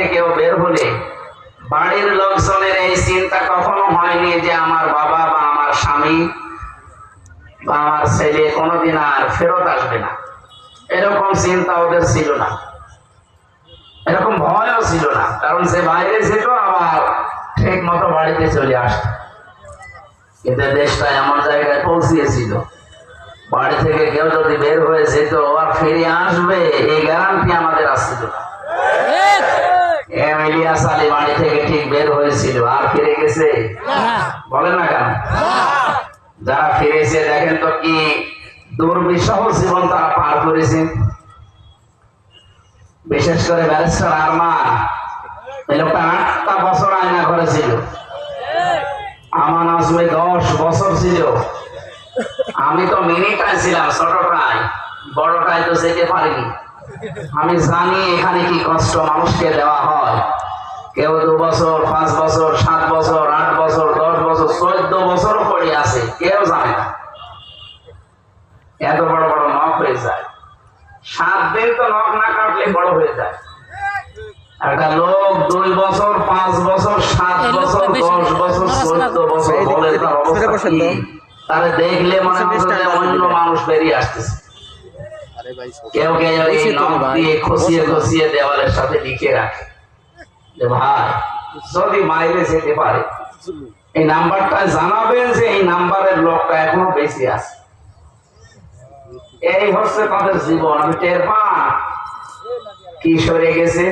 থেকে কেউ বের হলে বাড়ির লোকজনের এই চিন্তা কখনো হয়নি যে আমার বাবা বা আমার স্বামী বা আমার ছেলে কোনোদিন আর ফেরত আসবে না। এরকম চিন্তা ওদের ছিল না। এরকম ভয়ও ছিল না। কারণ সে বাইরে ছিল, আবার ঠিক মতো বাড়িতে চলে আসত। কিন্তু দেশটা এমন জায়গায় পৌঁছিয়েছিল বাড়ি থেকে কেউ যদি বের হয়ে যেত আর ফিরে আসবে, এই গ্যারান্টি আমাদের আসছিল না। এম ইলিয়াস আলী বাড়ি থেকে ঠিক বের হয়েছিল। আর ফিরে গেছে? বলেন না কেন? যারা ফিরেছে দেখেন তো কি দুর্বিষহ জীবন তারা পার করেছে। বিশেষ করে ব্যারিস্টার আরমান এই লোকটা আটটা বছর আয়না করেছিল। আমার আসবে দশ বছর ছিল। আমি তো মিনিটায় ছিলাম ছোটটায় বড়টায় তো যেতে পারিনি। আমি জানি এখানে কি কষ্ট মানুষকে দেওয়া হয়। কেউ দু বছর পাঁচ বছর সাত বছর আট বছর দশ বছর চোদ্দ বছর পড়ে আছে কেউ জানে না। এত বড় বড় নখ হয়ে যায়। সাত দিন তো নখ না কাটলে বড় হয়ে যায়। একটা লোক দুই বছর পাঁচ বছর সাত বছর দশ বছর চোদ্দ বছর বলে তার অবস্থা কি? তো। তারে দেখলে মনে হচ্ছে অন্য মানুষ বেরিয়ে আসতেছে। কেউ কেউ এই নখ দিয়ে খসিয়ে খসিয়ে দেওয়ালের সাথে লিখে রাখে। যে ভাই যদি মাইলে যেতে পারে এই নাম্বারটা জানাবেন যে এই নাম্বারের লোকটা এখনও বেশি আছে। এই হচ্ছে তাদের জীবন আমি টের পান। কি সরে গেছে?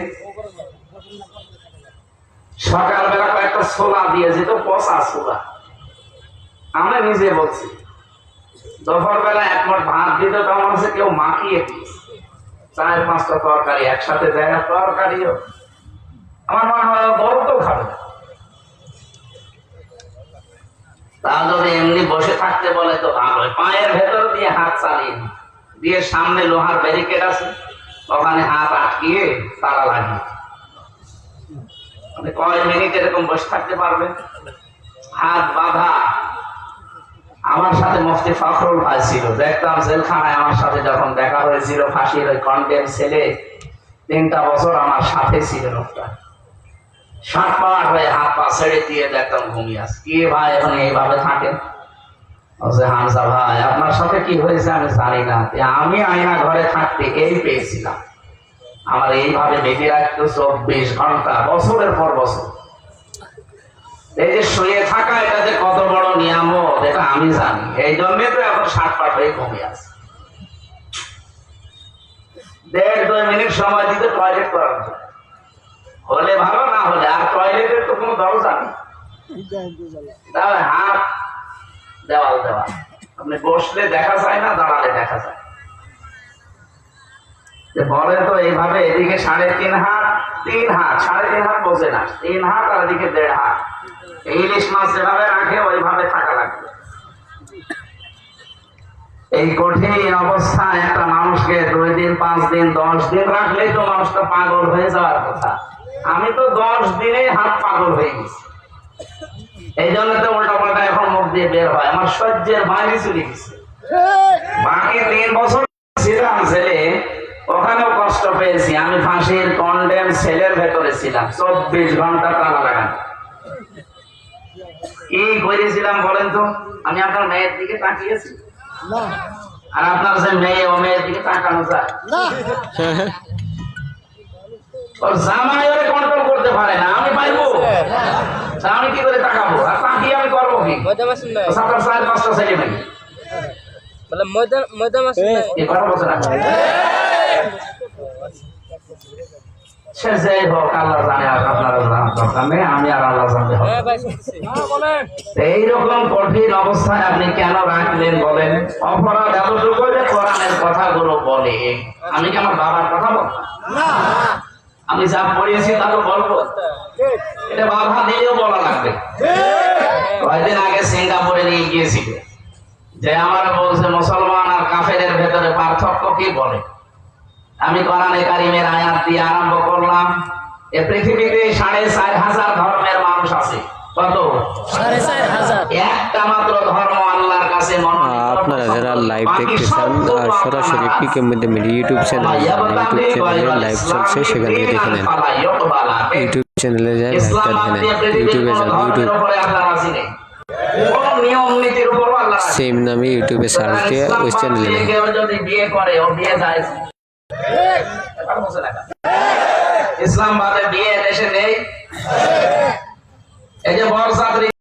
সকালবেলা কয়েকটা ছোলা দিয়ে যেত পচা ছোলা। আমরা নিজে বলছি। দুপুর বেলা এক মোট ভাত দিত তো আমার কাছে কেউ মাখিয়ে চার, পাঁচটা তরকারি একসাথে দেয় তরকারিও। আমার মনে হয় বড় তো খাবে। তা যদি এমনি বসে থাকতে বলে তো ভালো পায়ের ভেতর দিয়ে হাত চালিয়ে দিয়ে সামনে লোহার ব্যারিকেড আছে, ওখানে হাত আটকিয়ে তালা লাগিয়ে আপনি কয় মিনিট এরকম বসে থাকতে পারবেন। হাত বাঁধা আমার সাথে মুফতি ফখরুল ভাই ছিল। দেখতাম জেলখানায় আমার সাথে যখন দেখা হয়েছিল, ফাঁসির ওই কন্ডেম ছেলে, তিনটা বছর আমার সাথে ছিল লোকটা। সাত পাট হয়ে হাত পা ছেড়ে দিয়ে দেখতাম ঘুমিয়ে আস কি ভাই এখন এইভাবে থাকেন হামজা ভাই, আপনার সাথে কি হয়েছে আমি জানি না। আমি আয়না ঘরে থাকতে এই পেয়েছিলাম। আমার এইভাবে বেঁধে রাখতো চব্বিশ ঘণ্টা, বছরের পর বছর। এই যে শুয়ে থাকা এই জন্যে তো এখন ষাট পাট হয়ে ঘুমিয়ে আছে। দেড় দুই মিনিট সময় দিতে টয়লেট করার জন্য। হলে ভালো, না হলে আর টয়লেটের তো কোনো দরজা নেই। তাহলে হাত, দেওয়াল দেওয়াল। আপনি বসলে দেখা যায় না, দাঁড়ালে দেখা যায়। বলে তো এইভাবে এদিকে সাড়ে তিন হাত তিন হাত, সাড়ে তিন হাত বোঝে না। তিন হাত আর এদিকে দেড় হাত। ইলিশ মাছ যেভাবে রাখে, ওইভাবে থাকা লাগবে। এই কঠিন অবস্থায় একটা মানুষকে দুই দিন পাঁচ দিন দশ দিন রাখলেই তো মানুষটা পাগল হয়ে যাওয়ার কথা। আমি তো দশ দিনে হাত পাগল হয়ে গেছি। এই জন্য তো উল্টা পাল্টা এখন মুখ দিয়ে বের হয়। আমার সহ্যের বাইরে চলে গেছে। বাকি তিন বছর ছিলাম ছেলে, ওখানেও কষ্ট পেয়েছি। আমি ফাঁসির কন্ডেম সেলের ভেতরে ছিলাম। চব্বিশ ঘণ্টা তালা লাগানো। কি করেছিলাম বলেন তো? আমি আপনার মেয়ের দিকে তাকিয়েছি। আর আপনার যে মেয়ে ও মেয়ের দিকে তাকানো যায়। ওর জামাই ওরে কন্ট্রোল করতে পারে না আমি পাইবো। আমি কি করে তাকাবো? আর তাকিয়ে আমি করব কি? সাতটা সাড়ে পাঁচটা ছেলে নাকি বলে ময়দা ময়দা মাসুন নাই। এ কথা বলছে না। সে যাই হোক আল্লাহ জানে আর আপনারা জানার দরকার নেই আমি আর আল্লাহ জানতে হবে। হ্যাঁ এইরকম কঠিন অবস্থায় আপনি কেন রাখলেন বলেন? অপরাধ এতটুকু যে কোরআনের কথাগুলো বলে। আমি কি আমার বাবার কথা বলতাম আমি যা পড়িয়েছি তা তো বলব। এটা বাধা দিয়েও বলা লাগবে। কয়েকদিন আগে সিঙ্গাপুরে নিয়ে গিয়েছিল। যে আমার বলছে মুসলমান আর কাফেরের ভেতরে পার্থক্য কি? বলে। আমি কোরআনে কারিমের আয়াত দিয়ে আরম্ভ করলাম। এ পৃথিবীতে সাড়ে চার হাজার ধর্মের মানুষ আছে। কত? সাড়ে চার হাজার। একটা মাত্র ধর্ম আল্লাহর কাছে। আপনারা যারা লাইভ আর সরাসরি পিকে মধ্যে মিডিয়া ইউটিউব চ্যানেল ইউটিউব চ্যানেলে লাইভ চলছে সেখান থেকে দেখে নেন। ইউকবালা চ্যানেলে যান ইসলাম বাদ এখানে ইউটিউবে যান ইউটিউব নিয়ম নীতির আল্লাহ সেম নামে ইউটিউবে সার্চ দিয়ে ওই চ্যানেলে দিয়ে যান কেউ যদি বিয়ে করে ও বিয়ে যায় ইসলাম বাদে বিয়ে দেশে নেই এই যে বরযাত্রী